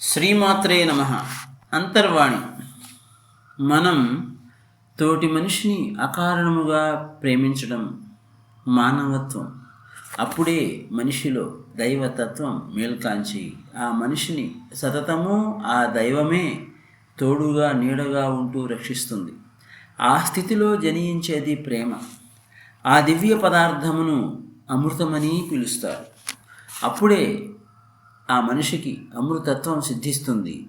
శ్రీమాత్రే నమ. అంతర్వాణి. మనం తోటి మనిషిని అకారణముగా ప్రేమించడం మానవత్వం. అప్పుడే మనిషిలో దైవతత్వం మేల్కాంచి ఆ మనిషిని సతతము ఆ దైవమే తోడుగా నీడగా ఉంటూ రక్షిస్తుంది. ఆ స్థితిలో జనించేది ప్రేమ. ఆ దివ్య పదార్థమును అమృతమని పిలుస్తారు. అప్పుడే ఆ మనిషికి అమృతత్వం సిద్ధిస్తుంది.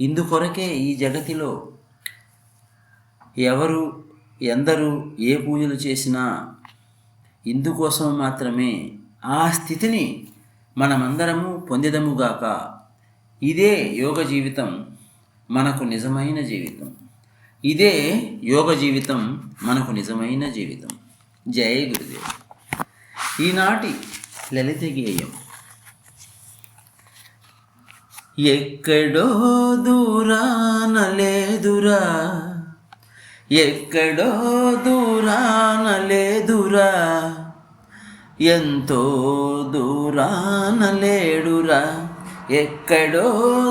ఇందుకొరకే ఈ జగతిలో ఎవరు ఎందరు ఏ పూజలు చేసినా ఇందుకోసం మాత్రమే ఆ స్థితిని మనమందరము పొందిదముగాక ఇదే యోగ జీవితం మనకు నిజమైన జీవితం. ఇదే యోగ జీవితం మనకు నిజమైన జీవితం. జయ గురుదేవ్. ఈనాటి లలిత గేయం. ఎక్కడో దూరాన లేదురా. ఎక్కడో దూరాన లేదురా. ఎంతో దూరాన లేడురా. ఎక్కడో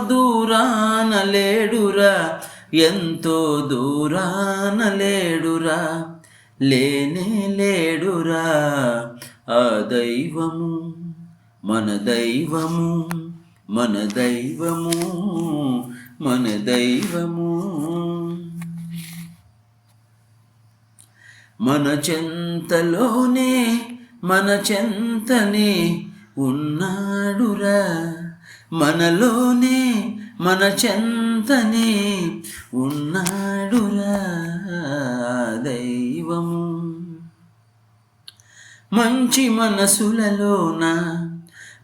దూరాన లేడురా. ఎంతో దూరాన లేడురా. లేనే లేడురా. ఆ దైవము మన దైవము. మన దైవము మన దైవము. మన చెంతలోనే మన చెంతనే ఉన్నాడురా. మనలోనే మన చెంతనే ఉన్నాడురా దైవము. మంచి మనసులలోన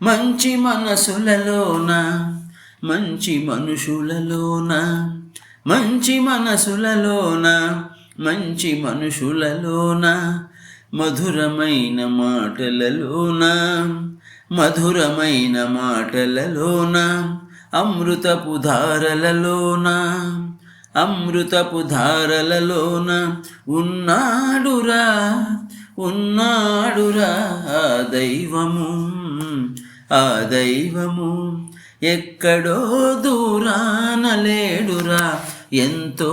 మంచి మనసులలోన మంచి మనుషులలోన మంచి మనసులలోన మంచి మనుషులలోన మధురమైన మాటలలోన మధురమైన మాటలలోన అమృతపు ధారలలోన అమృతపు ధారలలోన ఉన్నాడురా ఉన్నాడురా దైవము. ఆ దైవము ఎక్కడో దూరాన లేడురా ఎంతో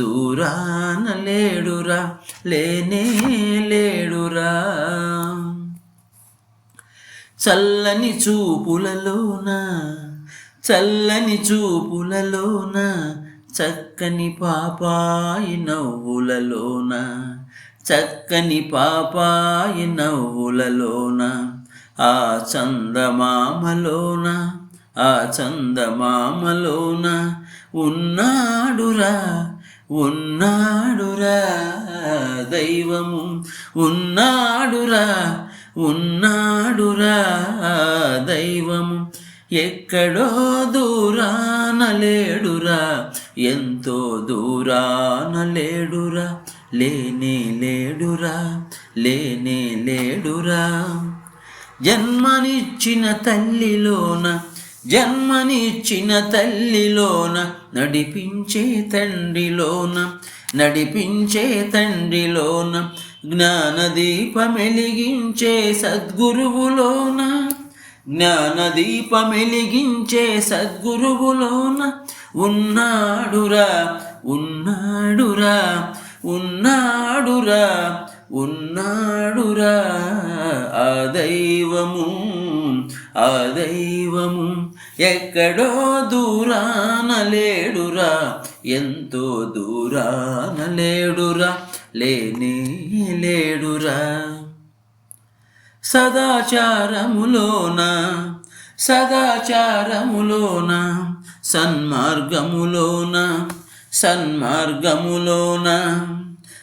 దూరాన లేడురా లేనే లేడురా. చల్లని చూపులలోన చల్లని చూపులలోన చక్కని పాపాయి నవ్వులలోన చక్కని పాపాయి నవ్వులలోన. ఆ చందమామలోన ఆ చందమామలోన ఉన్నాడురా ఉన్నాడురా దైవము ఉన్నాడురా ఉన్నాడురా దైవము. ఎక్కడో దూరాన లేడురా ఎంతో దూరాన లేడురా లేనే లేడురా లేనే లేడురా. జన్మనిచ్చిన తల్లిలోన జన్మనిచ్చిన తల్లిలోన నడిపించే తండ్రిలోన నడిపించే తండ్రిలోన జ్ఞానదీపమెలిగించే సద్గురువులోన జ్ఞానదీపమెలిగించే సద్గురువులోన ఉన్నాడురా ఉన్నాడురా ఉన్నాడురా ఉన్నాడురా ఆ దైవము ఆ దైవము ఎక్కడో దూరాన లేడురా ఎంతో దూరాన లేడురా లేనే లేడురా. సదాచారములోన సదాచారములోన సన్మార్గములోన సన్మార్గములోన?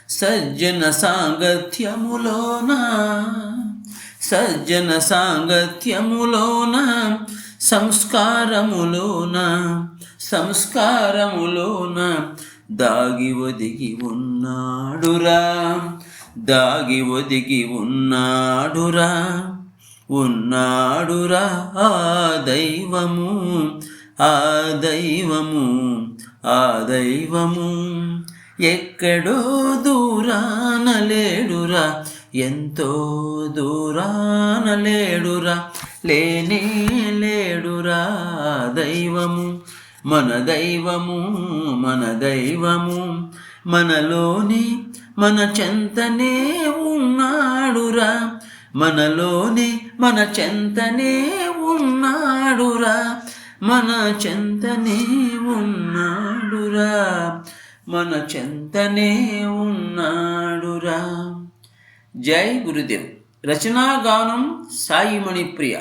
సజ్జన సాంగత్యములోన సజ్జన సాంగత్యములోన సంస్కారములోన సంస్కారములోన దాగి ఒదిగి ఉన్నాడురా దాగి ఒదిగి ఉన్నాడురా ఉన్నాడురా ఆ దైవము ఆ దైవము ఆ దైవము. ఎక్కడో దూరాన లేడురా ఎంతో దూరాన లేడురా లేనే లేడురా దైవము మన దైవము మన దైవము మనలోనే మన చెంతనే ఉన్నాడురా మనలోనే మన చెంతనే ఉన్నాడురా మన చెంతనే ఉన్నాడురా. మన చెంతనే ఉన్నాడురా. జై గురుదేవ్. రచనా గానం సాయి మణిప్రియ